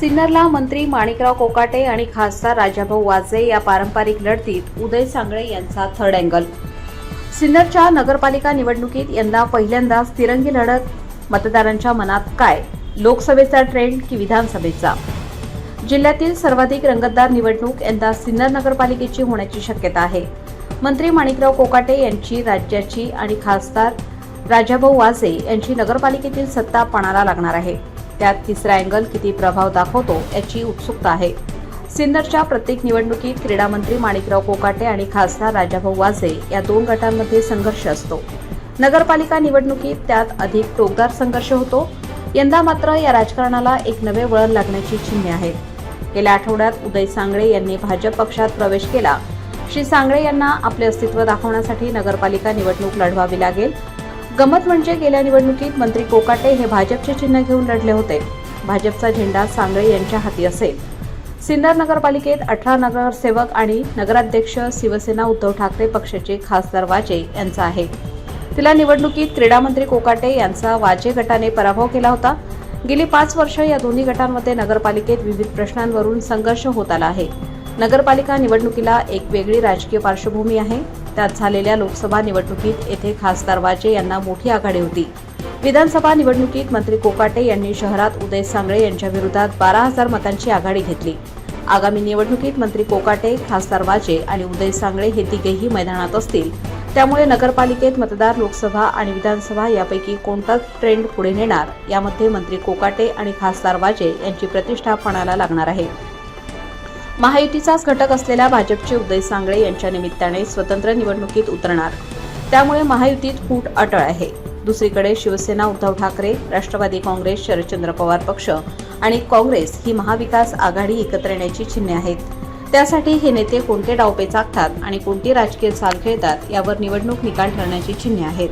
सिन्नरला मंत्री माणिकराव कोकाटे आणि खासदार राजाभाऊ वाजे या पारंपरिक लढतीत उदय सांगळे यांचा थर्ड अँगल सिन्नरच्या नगरपालिका निवडणुकीत यंदा पहिल्यांदाच तिरंगी लढत मतदारांच्या मनात काय? लोकसभेचा ट्रेंड की विधानसभेचा? जिल्ह्यातील सर्वाधिक रंगतदार निवडणूक यंदा सिन्नर नगरपालिकेची होण्याची शक्यता आहे. मंत्री माणिकराव कोकाटे यांची राज्याची आणि खासदार राजाभाऊ वाजे यांची नगरपालिकेतील सत्ता पणाला लागणार आहे. त्यात तिसरा अँगल किती प्रभाव दाखवतो याची उत्सुकता आहे. सिन्नरच्या प्रत्येक निवडणुकीत क्रीडामंत्री माणिकराव कोकाटे आणि खासदार राजाभाऊ वाजे या दोन गटांमध्ये संघर्ष असतो. नगरपालिका निवडणुकीत त्यात अधिक टोकदार संघर्ष होतो. यंदा मात्र या राजकारणाला एक नवे वळण लागण्याची चिन्हे आहेत. गेल्या आठवड्यात उदय सांगळे यांनी भाजप पक्षात प्रवेश केला. श्री सांगळे यांना आपले अस्तित्व दाखवण्यासाठी नगरपालिका निवडणूक लढवावी लागेल. गमत म्हणजे गेल्या निवडणुकीत मंत्री कोकाटे हे भाजपचे चिन्ह घेऊन लढले होते. भाजपचा झेंडा सांगळे यांच्या हाती असेल. सिन्नर नगरपालिकेत अठरा नगरसेवक आणि नगराध्यक्ष शिवसेना उद्धव ठाकरे पक्षाचे खासदार वाजे यांचा आहे. तिला निवडणुकीत क्रीडामंत्री कोकाटे यांचा वाजे गटाने पराभव केला होता. गेली पाच वर्ष या दोन्ही गटांमध्ये नगरपालिकेत विविध प्रश्नांवरून संघर्ष होत आला आहे. नगरपालिका निवडणुकीला एक वेगळी राजकीय पार्श्वभूमी आहे. त्यात झालेल्या लोकसभा निवडणुकीत येथे खासदार वाजे यांना मोठी आघाडी होती. विधानसभा निवडणुकीत मंत्री कोकाटे यांनी शहरात उदय सांगळे यांच्या विरोधात बारा हजार मतांची आघाडी घेतली. आगामी निवडणुकीत मंत्री कोकाटे खासदार वाजे आणि उदय सांगळे हे तिघेही मैदानात असतील. त्यामुळे नगरपालिकेत मतदार लोकसभा आणि विधानसभा यापैकी कोणता ट्रेंड पुढे नेणार यामध्ये मंत्री कोकाटे आणि खासदार वाजे यांची प्रतिष्ठा पणाला लागणार आहे. महायुतीचाच घटक असलेल्या भाजपचे उदय सांगळे यांच्या निमित्ताने स्वतंत्र निवडणुकीत उतरणार. त्यामुळे महायुतीत फूट अटळ आहे. दुसरीकडे शिवसेना उद्धव ठाकरे राष्ट्रवादी काँग्रेस शरदचंद्र पवार पक्ष आणि काँग्रेस ही महाविकास आघाडी एकत्र येण्याची चिन्हे आहेत. त्यासाठी हे नेते कोणते डावपे चाकतात आणि कोणती राजकीय चाल खेळतात यावर निवडणूक निकाल ठरण्याची चिन्हे आहेत.